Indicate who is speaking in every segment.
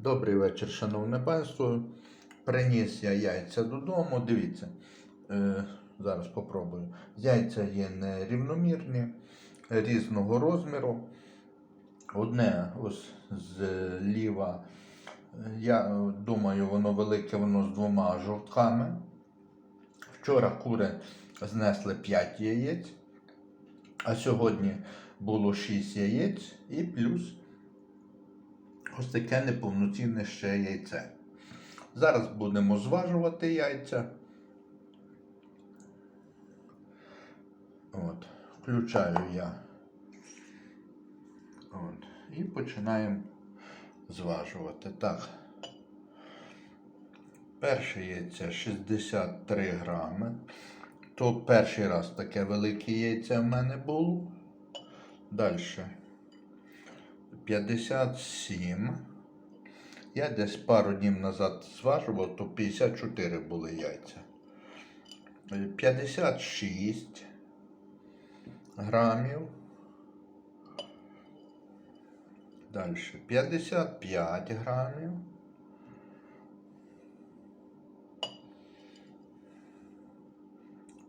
Speaker 1: Добрий вечір, шановне панство. Приніс я яйця додому. Дивіться, е, зараз попробую. Яйця є нерівномірні, різного розміру. Одне ось зліва, я думаю, воно велике, воно з двома жовтками. Вчора кури знесли 5 яєць, а сьогодні було 6 яєць і плюс ось таке неповноцінне ще яйце. Зараз будемо зважувати яйця. От, включаю я. От, і починаємо зважувати. Так. Перше яйце 63 грами. То перший раз таке велике яйце в мене було. Далі. 57. Я десь пару днів назад зважував, то 54 були яйця. 56 грамів. Далі 55 грамів.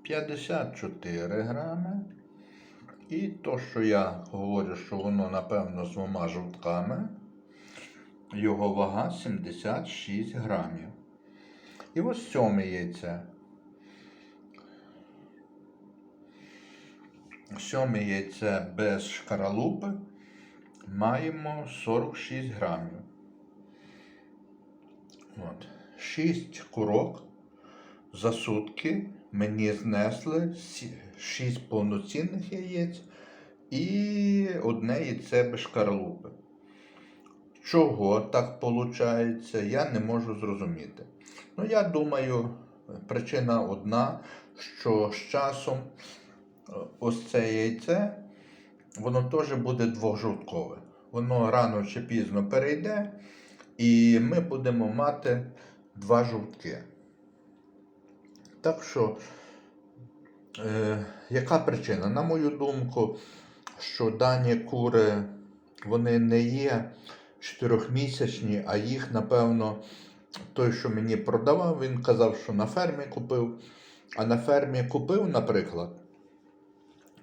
Speaker 1: П'ятдесят чотири грами. І то, що я говорю, що воно, напевно, з двома жовтками, його вага 76 грамів. І ось сьоме яйце. Сьоме яйце без шкаралупи маємо 46 грамів. От. 6 курок за сутки мені знесли 6 повноцінних яєць і одне яйце без шкарлупи. Чого так виходить, я не можу зрозуміти. Ну, я думаю, причина одна, що з часом е, ось це яйце, воно теж буде двожовткове. Воно рано чи пізно перейде, і ми будемо мати два жовтки. Так що, е, яка причина? На мою думку, що дані кури вони не є чотирьохмісячні, а їх, напевно, той, що мені продавав, він казав, що на фермі купив. А на фермі купив, наприклад.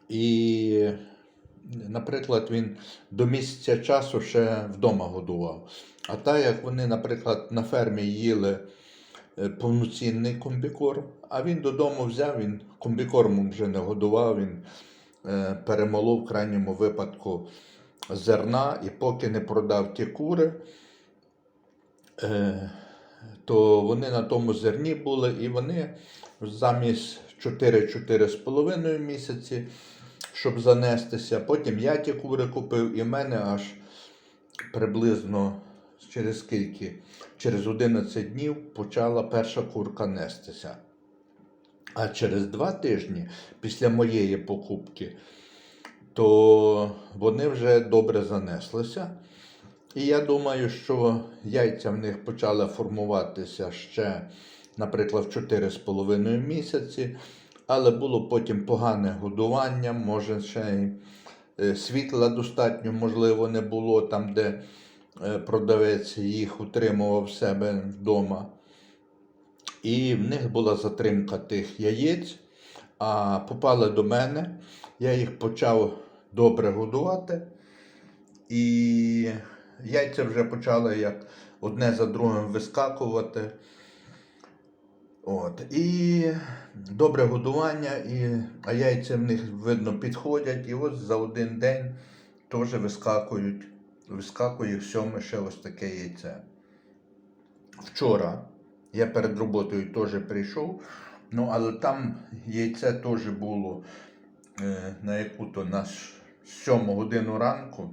Speaker 1: І, наприклад, він до місяця часу ще вдома годував. А так як вони, наприклад, на фермі їли повноцінний комбікорм, а він додому взяв, він комбікормом вже не годував, він е, перемолов в крайньому випадку зерна, і поки не продав ті кури, е, то вони на тому зерні були, і вони замість 4-4,5 місяці, щоб занестися. Потім я ті кури купив, і в мене аж приблизно через скільки, через 11 днів почала перша курка нестися. А через два тижні після моєї покупки, то вони вже добре занеслися. І я думаю, що яйця в них почали формуватися ще, наприклад, в 4,5 місяці, але було потім погане годування, може ще й е, світла достатньо, можливо, не було там, де продавець їх утримував в себе вдома. І в них була затримка тих яєць, а попали до мене. Я їх почав добре годувати. І яйця вже почали як одне за другим вискакувати. От. І добре годування, і, а яйця в них видно підходять. І ось за один день теж вискакують, вискакує сьоме ще ось таке яйце. Вчора я перед роботою теж прийшов, ну але там яйце теж було е, на яку-то на 7 годину ранку,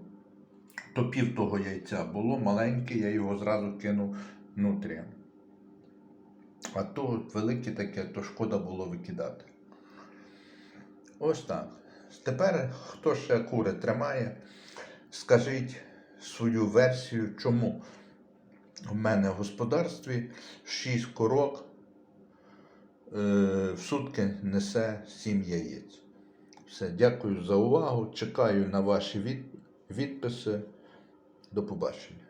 Speaker 1: то пів того яйця було маленьке, я його зразу кинув внутрі. А то велике таке, то шкода було викидати. Ось так. Тепер, хто ще кури тримає, скажіть свою версію, чому в мене в господарстві 6 корок е, в сутки несе 7 яєць. Все, дякую за увагу. Чекаю на ваші відписи. До побачення.